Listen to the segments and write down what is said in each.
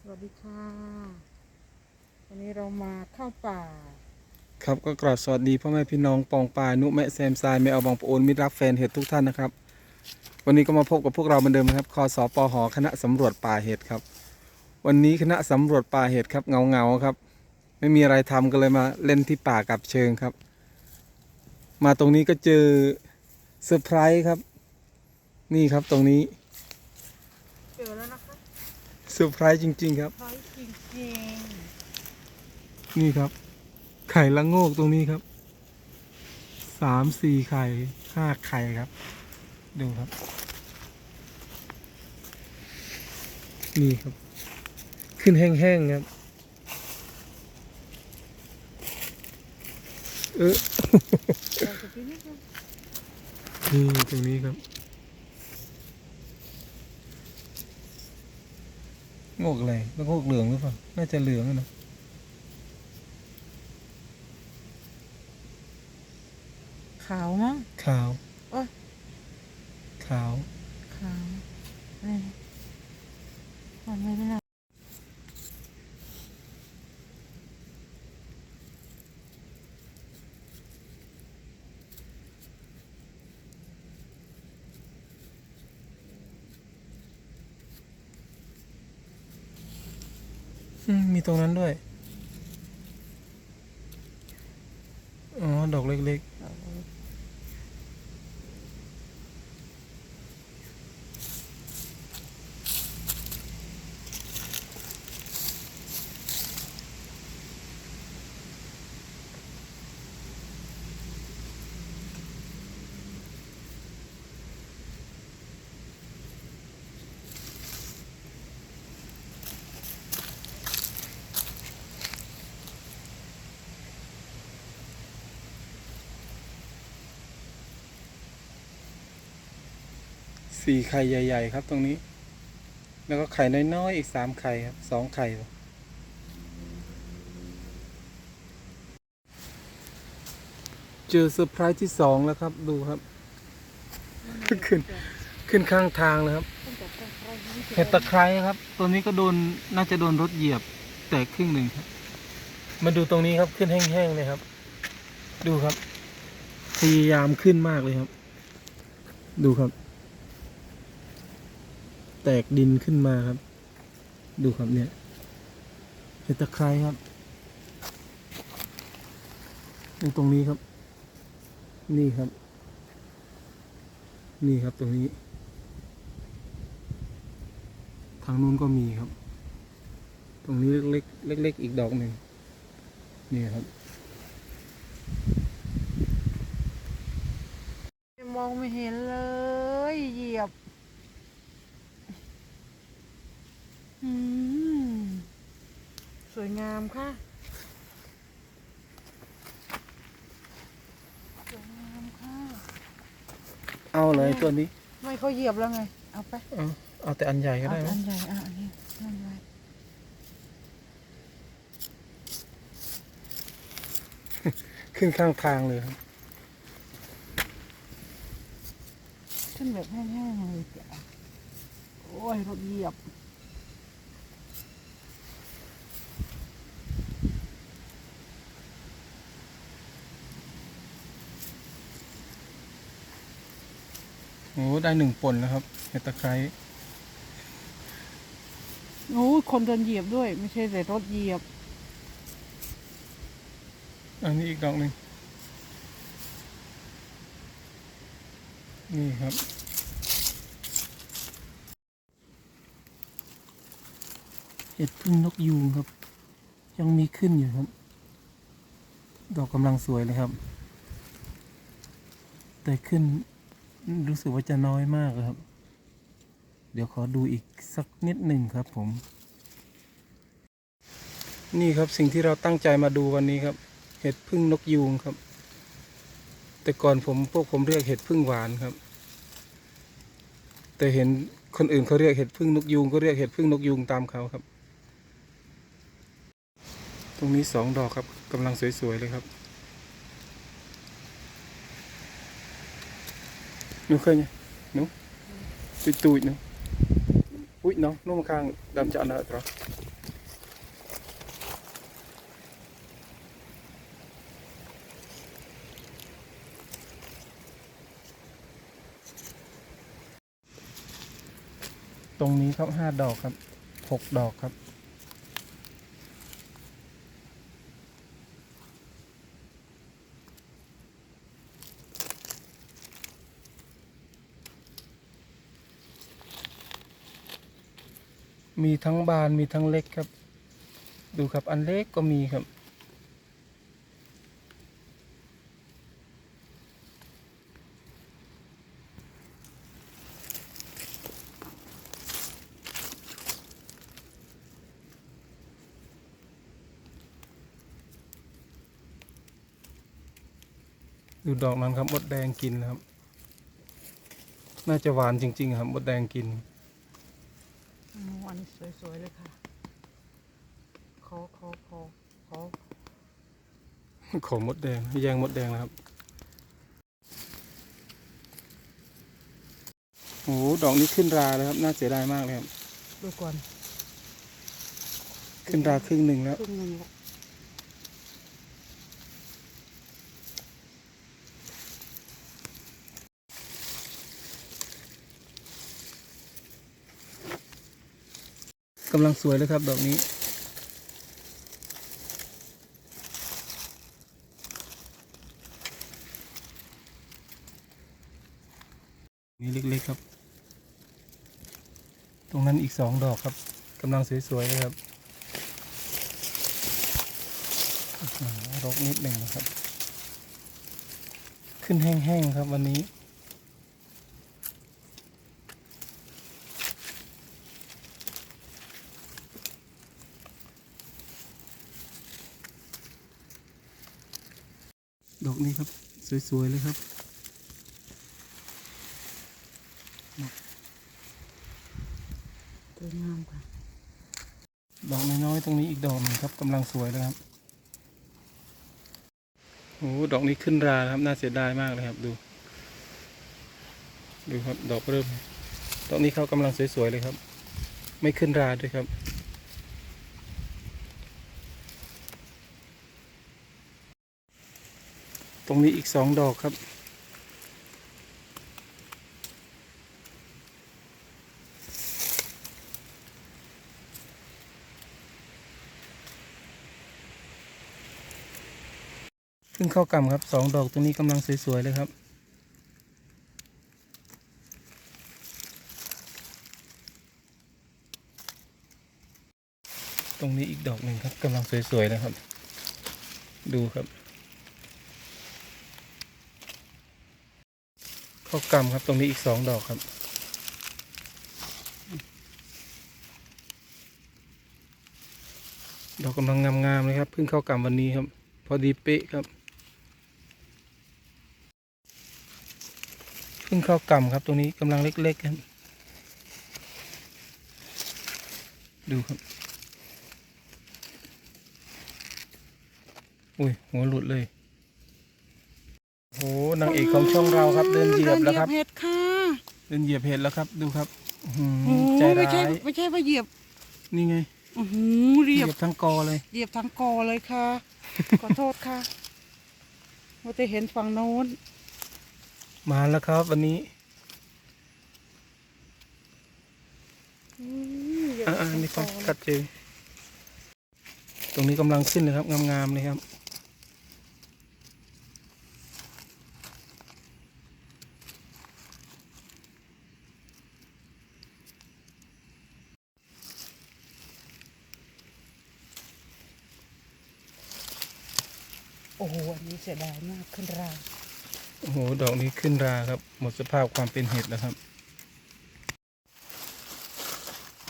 สวัสดีค่ะ วันนี้เรามาเข้าป่า ครับก็กราบสวัสดีพ่อแม่พี่น้องปองปายนุแมะแซมซายไม่เอาบองปะโอนมิตรรักแฟนเห็ดทุกท่านนะครับ วันนี้ก็มาพบกับพวกเราเหมือนเดิมนะครับคอสปหคณะสำรวจป่าเห็ดครับ วันนี้คณะสำรวจป่าเห็ดครับเงาเงาครับ ไม่มีอะไรทำก็เลยมาเล่นที่ป่ากับเชิงครับ มาตรงนี้ก็เจอเซอร์ไพรส์ครับ นี่ครับตรงนี้ เจอแล้วนะคะ เซอร์ไพรส์จริง ๆ ครับพอยจริงนี่ครับ ไข่ละโงกตรงนี้ครับ สามสี่ไข่ห้าไข่ครับ ดูครับ นี่ครับ ขึ้นแห้งๆครับ เออๆเราจะกินนี่ค่ะนี่ตรงนี้ครับ โงกอะไรแล้วโงกเหลืองหรือเปล่า น่าจะเหลืองอะนะขาวมั้งขาว โอ๊ย ขาวขาวนี่มันไม่ได้นะ อื มีตรงนั้นด้วย อ๋อ ดอกเล็กๆ สี่ไข่ใหญ่ ๆ ครับตรงนี้ แล้วก็ไข่น้อยๆอีกสามไข่ครับสองไข่เจอเซอร์ไพรส์ที่สองแล้วครับดูครับ ขึ้นขึ้นข้างทางเลยครับเห็ดตะไคร้ครับ ตัวนี้ก็โดนน่าจะโดนรถเหยียบแตกครึ่งหนึ่งครับ มาดูตรงนี้ครับขึ้นแห้งๆเลยครับ ดูครับพยายามขึ้นมากเลยครับ ดูครับ แตกดินขึ้นมาครับ ดูครับเนี่ยเห็ดตะไคร้ครับดูตรงนี้ครับ นี่ครับ นี่ครับตรงนี้ ทางนู้นก็มีครับ ตรงนี้เล็กๆเล็กๆอีกดอกหนึ่งนี่ครับมองไม่เห็นเลยเหยียบอืม สวยงามค่ะ สวยงามค่ะ เอาเลยตัวนี้ ไม่เขาเหยียบแล้วไง เอาไป เอาเอาแต่อันใหญ่ก็เอาได้อันะนใหญ่อะอันนี้อันใหญ่ขึ้นข้างทางเลยครับขึ้นแบบแห้งๆเลยจ้ะโอ้ยรถเหยียบ โอ้ได้หนึ่งปนแล้วครับเห็ดตะไคร้โอ้ยคนเดินเหยียบด้วย ไม่ใช่แต่รถเหยียบ อันนี้อีกดอกหนึ่งนี่ครับ เห็ดพึ่งนกยูงครับ ยังมีขึ้นอยู่ครับ ดอกกำลังสวยเลยครับ แต่ขึ้น รู้สึกว่าจะน้อยมากครับ เดี๋ยวขอดูอีกสักนิดหนึ่งครับผม นี่ครับสิ่งที่เราตั้งใจมาดูวันนี้ครับ เห็ดพึ่งนกยูงครับ แต่ก่อนผมพวกผมเรียกเห็ดพึ่งหวานครับ แต่เห็นคนอื่นเขาเรียกเห็ดพึ่งนกยูงก็เรียกเห็ดพึ่งนกยูงตามเขาครับ ตรงนี้สองดอกครับกำลังสวยๆเลยครับ นูเคยไงนูตุยๆหนูอุ้ยเนาะนู่นข้างดำจะอานอะตรอตรงนี้ครับห้าดอกครับหกดอกครับ มีทั้งบานมีทั้งเล็กครับ ดูครับอันเล็กก็มีครับ ดูดอกนั้นครับมดแดงกินนะครับ น่าจะหวานจริง ๆ ครับมดแดงกิน อืมอันนี้สวยๆเลยค่ะ ขอขอขอขอขอมดแดงแยงมดแดงนะครับ โอ้โหดอกนี้ขึ้นราแล้วครับ น่าเสียดายมากเลยครับ ดูก่อน ขึ้นราครึ่งหนึ่งแล้ว ครึ่งหนึ่งละำลังสวยเลยครับ ดอกนี้ นี่เล็กๆครับ ตรงนั้นอีกสองดอกครับกำลังสวยๆเลยครับรกนิดหนึ่งนะครับ ขึ้นแห้งๆครับวันนี้ ดอกนี้ครับ สวย ๆ เลยครับสวยงามค่ะ ดอกน้อยๆตรงนี้อีกดอกหนึงครับกำลังสวยเลยครับโอ้โหดอกนี้ขึ้นราแล้วครับน่าเสียดายมากเลยครับดู ดูครับดอกเริ่มดอกนี้เขากำลังสวยๆเลยครับ ไม่ขึ้นราด้วยครับ ตรงนี้อีกสองดอกครับขึ้นเข้ากำครับสองดอกตรงนี้กำลังสวย ๆ เลยครับตรงนี้อีกดอกหนึ่งครับกำลังสวยๆเลยครับ ดูครับ ข้ากำครับ ตรงนี้อีกสองดอกครับ ดอกกำลังงามๆเลยครับเพิ่งเข้ากำวันนี้ครับ พอดีเป๊ะครับเพิ่งเข้ากำครับ ตรงนี้กำลังเล็กๆครับดูครับ อุ้ยหัวหลุดเลย โหนางเอกของช่องเราครับเดินเหยียบแล้วครับ เดินเหยียบเห็ดค่ะเดินเหยียบเห็ดแล้วครับ ดูครับอื้อหือโอ้ใจไม่ร้าใช่ยไม่ใช่ว่าเหยียบนี่ไงอือหือเหเหยียียบยบทั้งกอเลย เหยียบทั้งกอเลยค่ะ ขอโทษค่ะว่าจะเห็นฝั่งโน้นมาแล้วครับ วันนี้อืมเหยียบอ่าทั้งนี่กฟัองเลย กัดเจอตรงนี้กำลังขึ้นเลยครับงามๆเลยครับ โอ้โหอันนี้เสียดายมากขึ้นราโอ้โหดอกนี้ขึ้นราครับ หมดสภาพความเป็นเห็ดแล้วครับ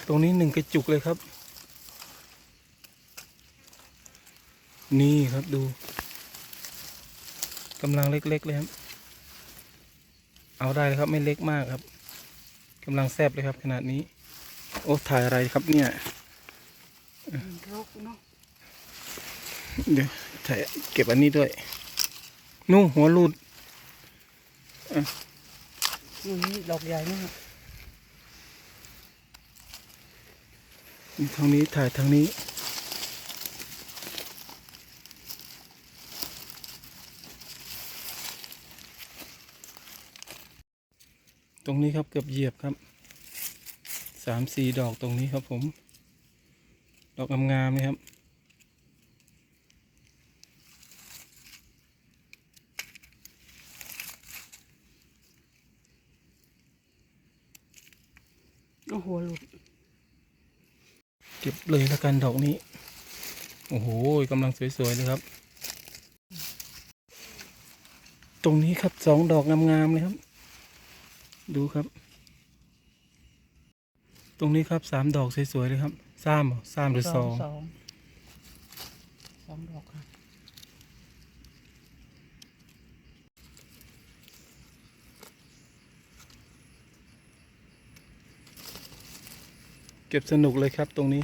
ตรงนี้หนึ่งกระจุกเลยครับ นี่ครับดูกำลังเล็ก ๆ เลยครับ เอาได้เลยครับไม่เล็กมากครับกำลังแซบเลยครับขนาดนี้ โอ้ถ่ายอะไรครับเนี่ยรกเนาะเดี๋ยวถ่ายเก็บอันนี้ด้วย นู่นหัวหลุดอยู่นี่ดอกใหญ่มากทางนี้ถ่ายทางนี้ตรงนี้ครับเกือบเหยียบครับสามสี่ดอกตรงนี้ครับผม ดอกงามๆนะครับ อ้โหหลุด เก็บเลยแล้วกันดอกนี้ โอ้โหกำลังสวยๆเลยครับ ตรงนี้ครับสองดอกงามๆเลยครับ ดูครับ ตรงนี้ครับสามดอกสวยๆเลยครับสามเหรอสามหรือสองสองสองดอกค่ะ เก็บสนุกเลยครับตรงนี้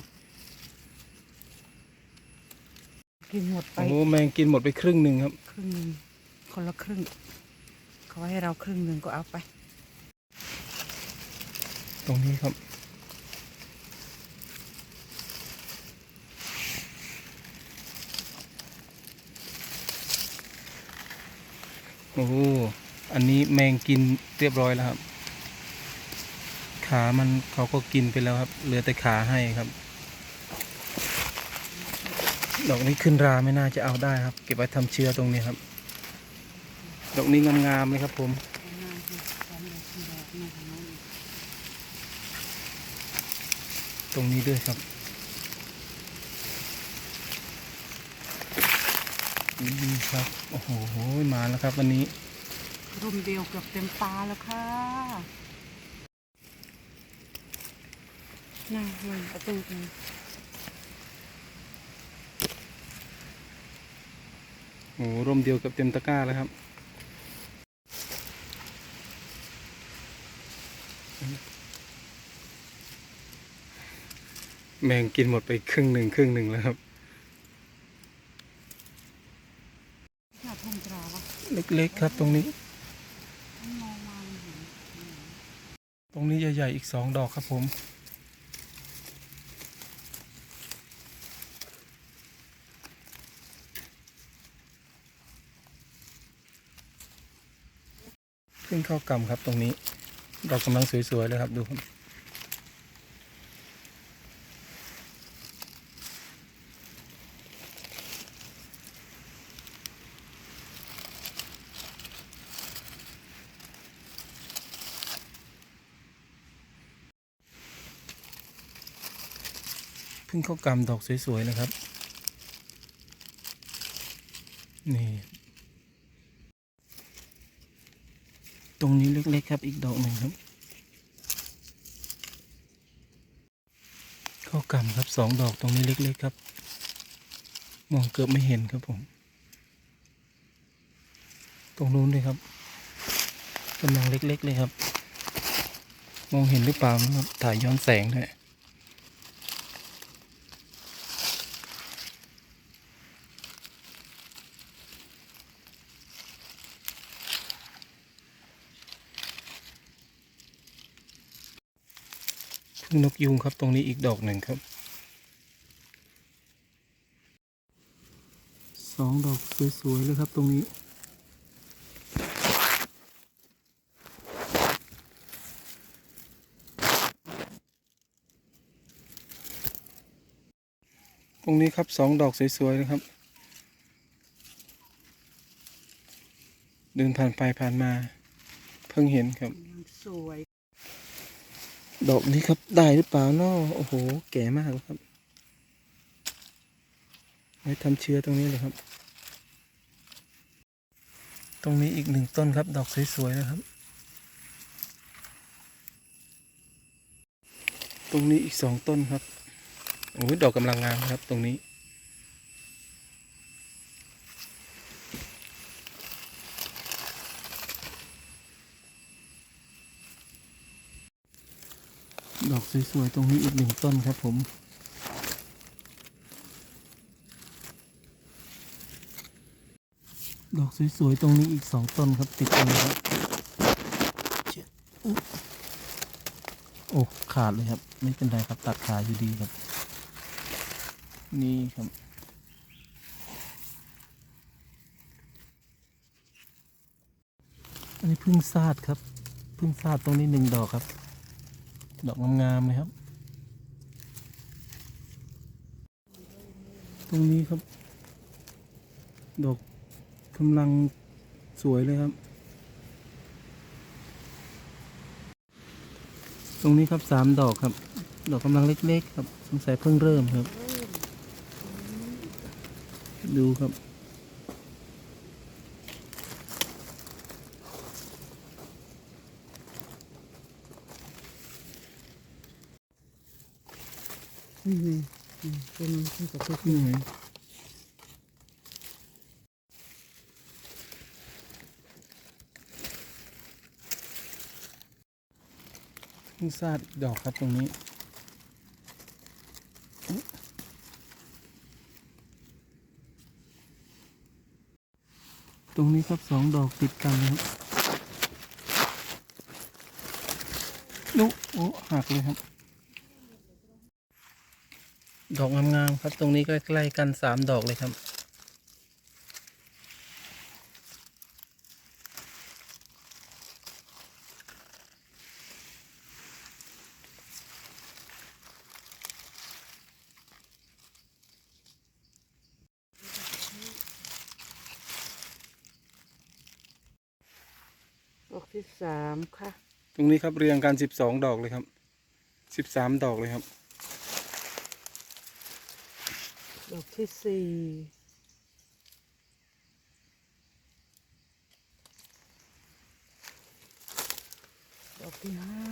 กินหมดไปโอ้โหแมงกินหมดไปครึ่งหนึ่งครับ ครึ่งหนึ่งคนละครึ่งเขาให้เราครึ่งหนึ่งก็เอาไป ตรงนี้ครับโอ้โหอันนี้แมงกินเรียบร้อยแล้วครับ ขามันเขาก็กินไปแล้วครับ เหลือแต่ขาให้ครับ ดอกนี้ขึ้นราไม่น่าจะเอาได้ครับ เก็บไว้ทำเชื้อตรงนี้ครับ ดอกนี้งามๆเลยครับผมตรงนี้ด้วยครับนี่ครับ โอ้โห มาแล้วครับวันนี้ รุมเดียวเกือบเต็มตาแล้วค่ะ น่าเลยประตูนึงโอ้โหร่มเดียวกับเต็มตะกร้าแล้วครับ แมงกินหมดไปครึ่งหนึ่งครึ่งหนึ่งแล้วครับน่าทงตราวะเล็กๆครับตรงนี้มองมาไม่เห็นตรงนี้ใหญ่ๆอีกสองดอกครับผม ขึ้นเข้ากำครับตรงนี้ ดอกกำลังสวยๆเลยครับดูครับพิ่งเข้ากำดอกสวยๆเลยครับ นี่ ตรงนี้เล็กๆครับอีกดอกหนึ่งครับเข้ากำครับสองดอกตรงนี้เล็กๆครับ มองเกือบไม่เห็นครับผม ตรงนู้นด้วยครับกำลังเล็กๆเลยครับ มองเห็นหรือเปล่าครับถ่ายย้อนแสงด้วย นกยุงครับตรงนี้อีกดอกหนึ่งครับสองดอกสวยๆเลยครับตรงนี้ตรงนี้ครับสองดอกสวยๆเลยครับ เดินผ่านไปผ่านมา เพิ่งเห็นครับ สวย ดอกนี้ครับได้หรือเปล่าเนาะโอ้โห แก่มากครับไว้ทำเชื้อตรงนี้เลยครับ ตรงนี้อีกหนึ่งต้นครับ ดอกสวยๆนะครับ ตรงนี้อีกสองต้นครับโอ้ยดอกกำลังงามครับ ตรงนี้ ดอกสวยๆ ตรงนี้อีกหนึ่งต้นครับผม ดอกสวยๆ ตรงนี้อีกสองต้นครับติดกันครับเจ็ดอึ๊บโอ้ ขาดเลยครับ ไม่เป็นไรครับตัดขาอยู่ดีครับ นี่ครับอันนี้พึ่งซาดครับ พึ่งซาดตรงนี้หนึ่งดอกครับ ดอกงามๆเลยครับ ตรงนี้ครับ ดอกกำลังสวยเลยครับ ตรงนี้ครับสามดอกครับ ดอกกำลังเล็ก ๆ ครับ สงสัยเพิ่งเริ่มครับ ดูครับ นี่ไงที่กับที่นี่ไงเพิ่งซาดอกดอกครับตรงนี้ตรงนี้ครับสองดอกติดกันนะครับนุโอ้หักเลยครับ ดอกงามๆครับตรงนี้ใกล้ๆกันสามดอกเลยครับดอกที่สามค่ะ ตรงนี้ครับเรียงกันสิบสองดอกเลยครับสิบสามดอกเลยครับ ดอกที่สี่ดอกที่ห้า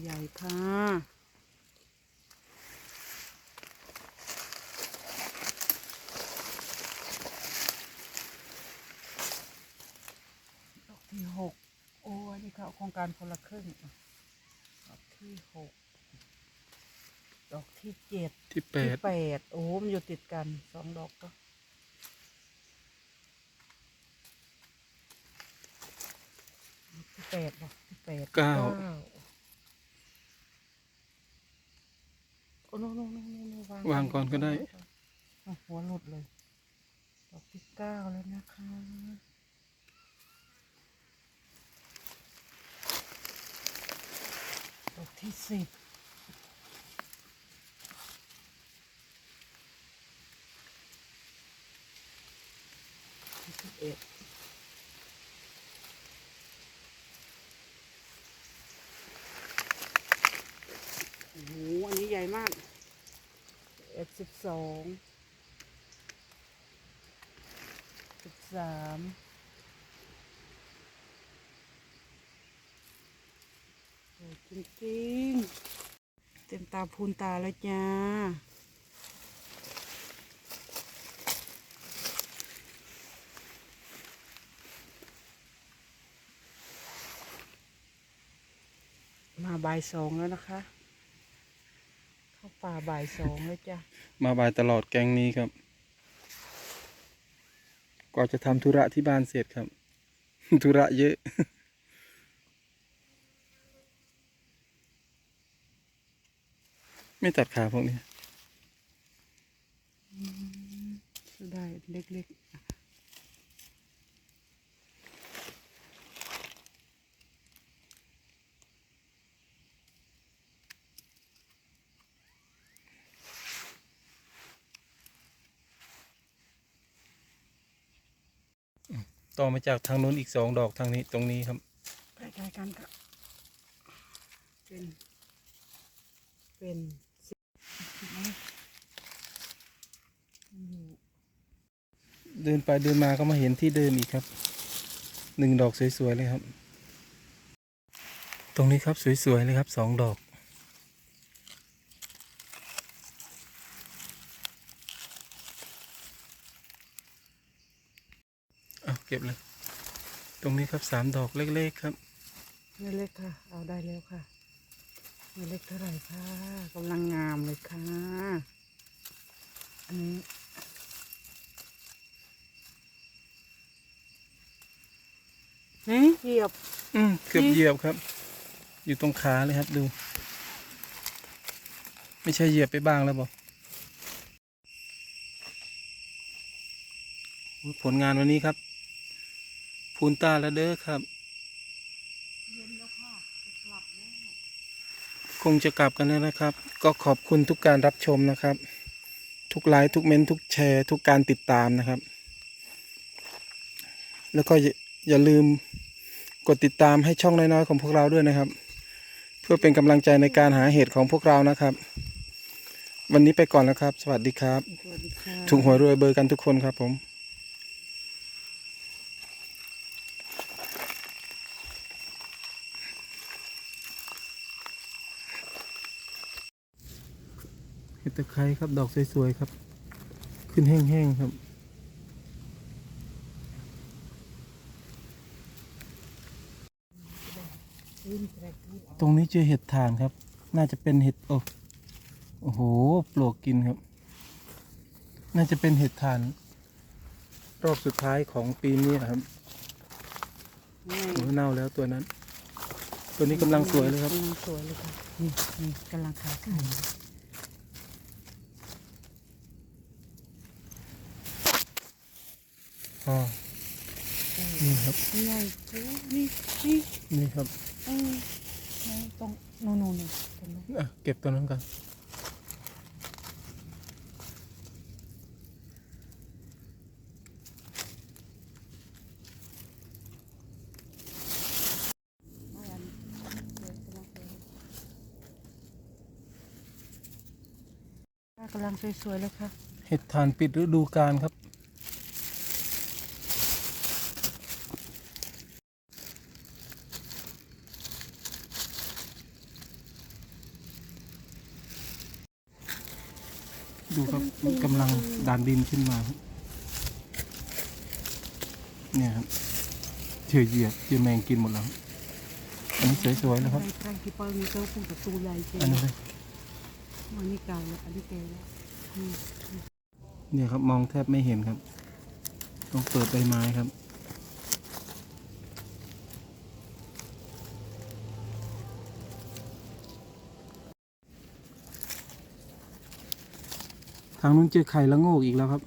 ใหญ่ๆค่ะดอกที่หกโอ้ยนี่ค่ะโครงการคนละครึ่งดอกที่หก ดอกที่เจ็ดที่แปที่ดแปดโอ้โหมันอยู่ติดกันสองดอกก็ที่แปดบอกที่แปดเก้าโอ้โนโนโนโนโนวางวางก่อนก็ได้ อะหัวหลุดเลย ดอกที่เก้าแล้วนะคะดอกที่สิบ สิบเอ็ดโอ้โหอันนี้ใหญ่มากเอ็ดสิบสองสิบสามโอ้จริงๆ เต็มตาพูนตาแล้วจ้า บ่ายสองแล้วนะคะ เข้าป่าบ่ายสองแล้วจ้ะมาบ่ายตลอดแกงนี้ครับกว่าจะทำธุระที่บ้านเสร็จครับ ธุระเยอะ ไม่ตัดขาพวกนี้ ได้เล็กๆ ต่อมาจากทางนู้นอีกสองดอกทางนี้ตรงนี้ครับใกล้ๆกันค่ะเป็นเป็นสิบอยู่เดินไปเดินมาก็มาเห็นที่เดิมอีกครับหนึ่งดอกสวยๆเลยครับ ตรงนี้ครับสวยๆเลยครับสองดอก เอาเก็บเลย ตรงนี้ครับสามดอกเล็กๆครับไม่เล็กค่ะ เอาได้แล้วค่ะไม่เล็กเท่าไหร่ค่ะกำลังงามเลยค่ะ อันนี้นี่เหยียบ อืมเกือบเหยียบครับ อยู่ตรงขาเลยครับดู ไม่ใช่เหยียบไปบ้างแล้วบอกผลงานวันนี้ครับ พูนตาแล้วเด้อครับเย็นแล้วค่ะจะกลับแล้วคงจะกลับกันแล้วนะครับ ก็ขอบคุณทุกการรับชมนะครับ ทุกไลค์ทุกเมนต์ทุกแชร์ ทุกการติดตามนะครับ แล้วก็อย่าอย่าลืมกดติดตามให้ช่องน้อยๆของพวกเราด้วยนะครับ เพื่อเป็นกำลังใจในการหาเหตุของพวกเรานะครับ วันนี้ไปก่อนแล้วครับ สวัสดีครับสวัสดีค่ะถูกหวยรวยเบอร์กันทุกคนครับผม ตะไคร้ครับ ดอกสวยๆครับ ขึ้นแห้งๆครับ ตรงนี้เจอเห็ดถ่านครับ น่าจะเป็นเห็ดโอ้โอ้โหปลวกกินครับ น่าจะเป็นเห็ดถ่าน รอบสุดท้ายของปีนี้ครับโอ้เน่าแล้วตัวนั้น ตัวนี้กำลังสวยเลยครับ กำลังสวยเลยค่ะ นี่นี่กำลังขาไข่ อ๋อนี่ครับนี่ไงโอ้นี่นี่นี่ครับเออในตรงโน่นโน่นนี่ตรงนู้นอะเก็บตัวนั้นกันเอาอันเดี๋ยวกำลังสวยกำลังสวยๆเลยค่ะ เห็ดถ่านปิดฤดูกาลครับ ดูครับกำลัง ดานดินขึ้นมาครับเนี่ยครับเชื่อเหยียบเชื่อแมงกินหมดแล้วครับอันนี้สวยๆแล้วครับใครที่เปิดมีเต้าพุ่งประตูใหญ่เจ๊อันนี้เลยอันนี้เก่าแล้วอันนี้แก่แล้วอืมเนี่ยครับมองแทบไม่เห็นครับ ต้องเปิดใบไม้ครับ ทางนู้นเจอไข่ละโงกอีกแล้วครับ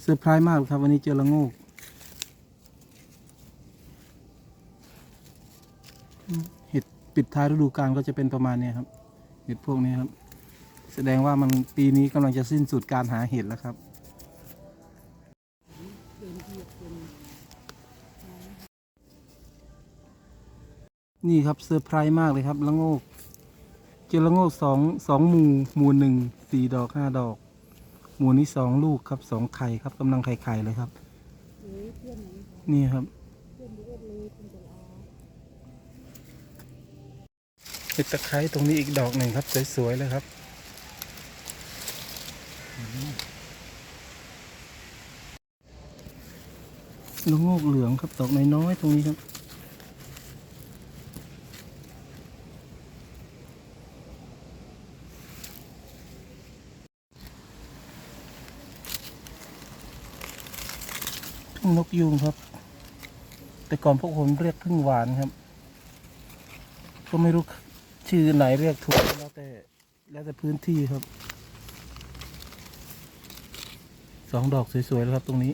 เซอร์ไพรส์มากครับวันนี้เจอละโงกอืมเห็ดปิดท้ายฤดูกาลก็จะเป็นประมาณเนี้ยครับเห็ดพวกนี้ครับ แสดงว่ามันปีนี้กำลังจะสิ้นสุดการหาเห็ดแล้วครับนี่ครับเซอร์ไพรส์มากเลยครับละโงก เจอละโงกสองสองมูมูหนึ่งสี่ดอกห้าดอก มูนี้สองลูกครับสองไข่ครับกำลังไข่ไข่เลยครับ นี่ครับเพื่อนเลือดเลยคุณจะลาเห็ดตะไคร้ตรงนี้อีกดอกหนึ่งครับ สวยๆเลยครับละโงกเหลืองครับดอกน้อยๆตรงนี้ครับ งนกยูงครับ แต่ก่อนพวกผมเรียกพึ่งหวานครับ ก็ไม่รู้ชื่อไหนเรียกถูกแล้วแต่แล้วแต่พื้นที่ครับ สองดอกสวยๆแล้วครับตรงนี้